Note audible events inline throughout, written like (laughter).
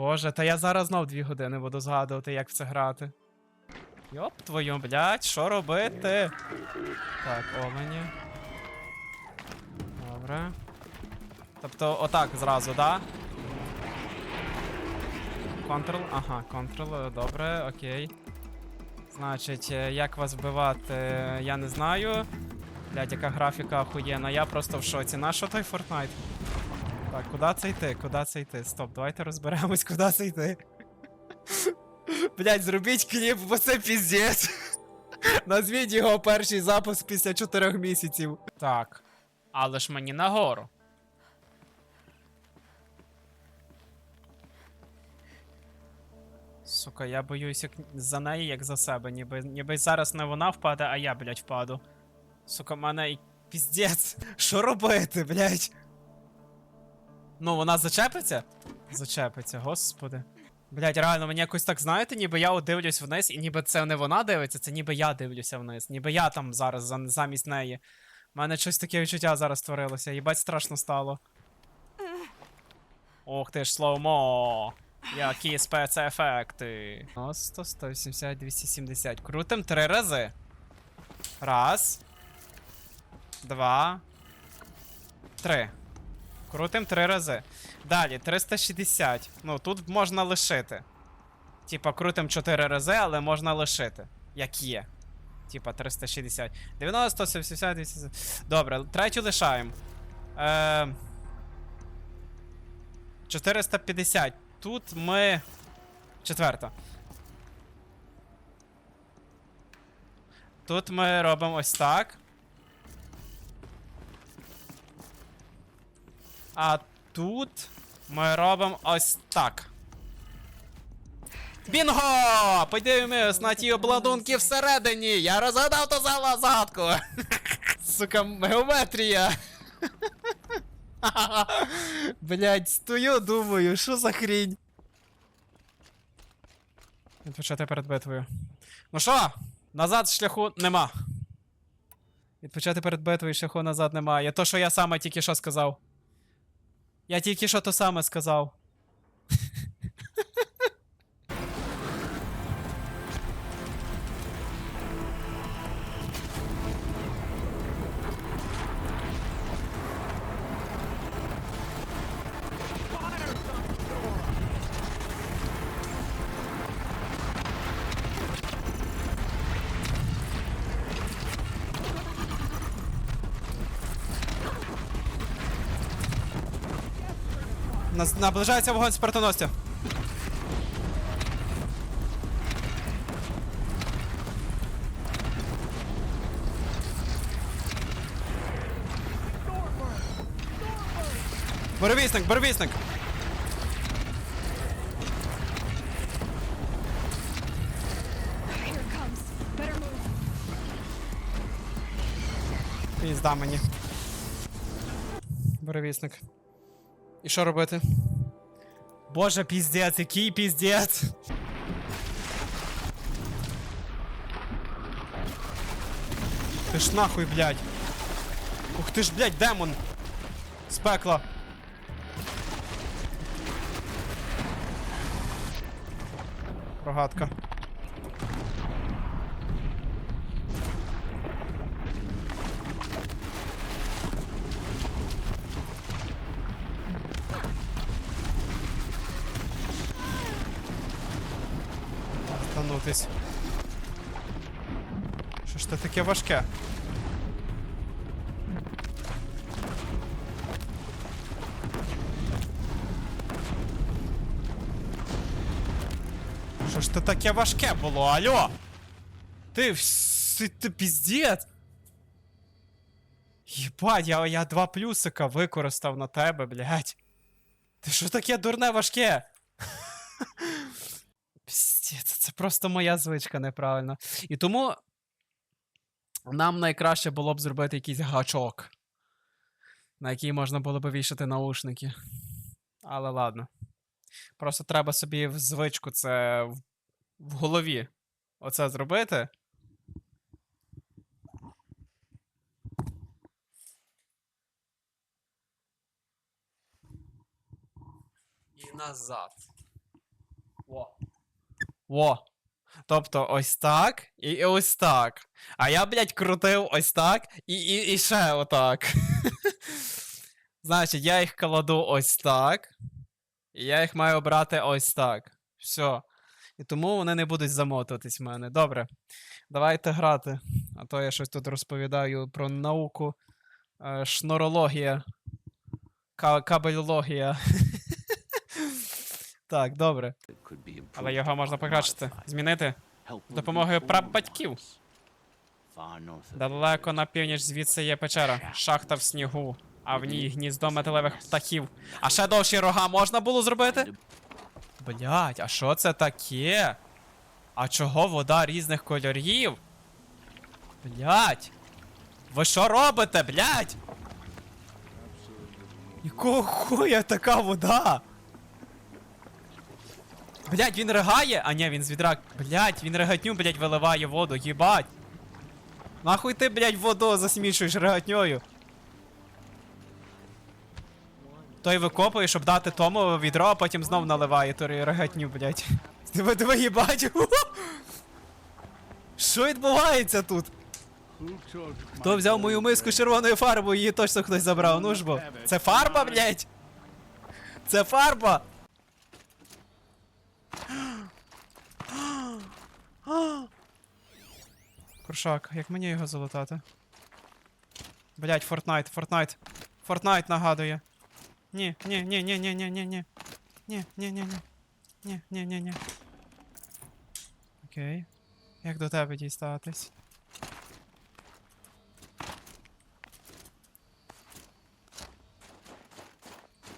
Боже, та я зараз знов дві години буду згадувати, як в це грати. Йоп, твою, блядь, що робити? Так, олені. Добре. Тобто, отак зразу, да? Контрол, ага, контрол, е, добре, окей. Значить, е, як вас вбивати, е, я не знаю. Блядь, яка графіка охуєнна, я просто в шоці. На що той Fortnite? Так, куди це йти? Куди це йти? Стоп, давайте розберемось, куди це йти. Блять, зробіть кліп, бо це піздець. Назвіть його перший запуск після 4 місяців. Так. Але ж мені нагору. Сука, я боюсь як за неї, як за себе. Ніби, ніби зараз не вона впаде, а я, блять, впаду. Сука, мене піздець. Що робити, блять? Ну, вона зачепиться? Зачепиться, господи. Блять, реально, мені якось так, знаєте, ніби я от дивлюсь вниз, і ніби це не вона дивиться, це ніби я дивлюся вниз. Ніби я там зараз замість неї. У мене щось таке відчуття зараз створилося. Їбать страшно стало. Ох ти ж слоумо. Які спецефекти. 100, 180, 270. Крутим три рази. Раз. Два. Три. Крутим три рази. Далі, 360. Ну, тут можна лишити. Типа, крутим 4 рази, але можна лишити. Як є. Типа 360. 90, 170, 270. Добре, третю лишаємо. Е... 450. Тут ми. Четверта. Тут ми робимо ось так. А тут ми робимо ось так. Бінго! Подивимось на ті обладунки всередині! Я розгадав ту за- загадку! (laughs) Сука, геометрія! (laughs) Блять, стою, думаю, що за хрінь? Відпочати перед битвою. Ну що, назад шляху нема. Відпочати перед битвою шляху назад немає. То, що я саме тільки що сказав. Я тільки що то саме сказав. Наближається вогонь смертоносця. Буревісник, буревісник! Пізда мені. Буревісник. І що робити? Боже, піздець, який піздець. Ти ж нахуй, блядь. Ух ти ж, блядь, демон. З пекла. Рогатка. Станутись. Що ж це таке важке? Що ж це таке важке було, алло? Ти ти піздець. Єбать, я, я два плюсика використав на тебе, блядь. Ти що таке дурне важке? (laughs) Піздець, це просто моя звичка неправильно. І тому нам найкраще було б зробити якийсь гачок, на який можна було б вішати наушники. Але ладно. Просто треба собі в звичку це в, в голові оце зробити. І назад. Во. Тобто ось так і, ось так. А я, блядь, крутив ось так і, і, і ще отак. (laughs) Значить, я їх кладу ось так. І я їх маю обрати ось так. Все. І тому вони не будуть замотуватись в мене. Добре. Давайте грати. А то я щось тут розповідаю про науку. Е, шнурологія. Ка- кабельологія. (laughs) так, добре. Але його можна покращити. Змінити з допомогою прабатьків. Далеко на північ звідси є печера, шахта в снігу, а в ній гніздо металевих птахів. А ще довші рога можна було зробити? Блять, а що це таке? А чого вода різних кольорів? Блять. Ви що робите, блять? Якого хуя така вода? Блять, він ригає? А ні, він з відра. Блять, він ригатню, блять, виливає воду, їбать. Нахуй ти, блять, воду засмічуєш ригатньою? Той викопує, щоб дати тому відро, а потім знов наливає ту ригатню, блять. Диви, диви, їбать. (laughs) Що відбувається тут? Хто взяв мою миску з червоною фарбою, її точно хтось забрав. Ну ж бо. Це фарба, блять? Це фарба! Куршак, як мені його залутати? Блять, Фортнайт, Фортнайт. Фортнайт нагадує. Ні, ні, ні, ні, ні, ні, ні, ні. Ні, ні, ні, ні. Ні, ні, ні, ні. Окей. Як до тебе дістатись?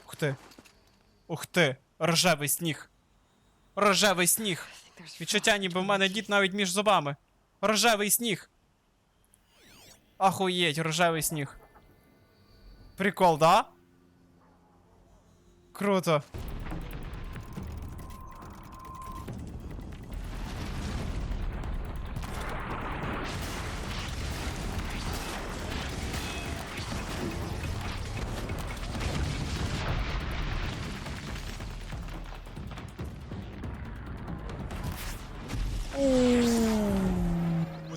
Ух ти. Ух ти. Рожевий сніг. Рожевий сніг. Відчуття, ніби в мене дід навіть між зубами. Рожевий сніг. Ахуєть, рожевий сніг. Прикол, да? Круто.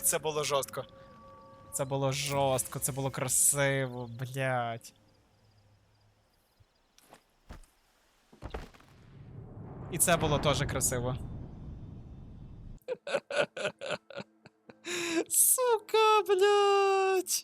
Це було жорстко. Це було жорстко, це було красиво, блядь. І це було теж красиво. (laughs) Сука, блять.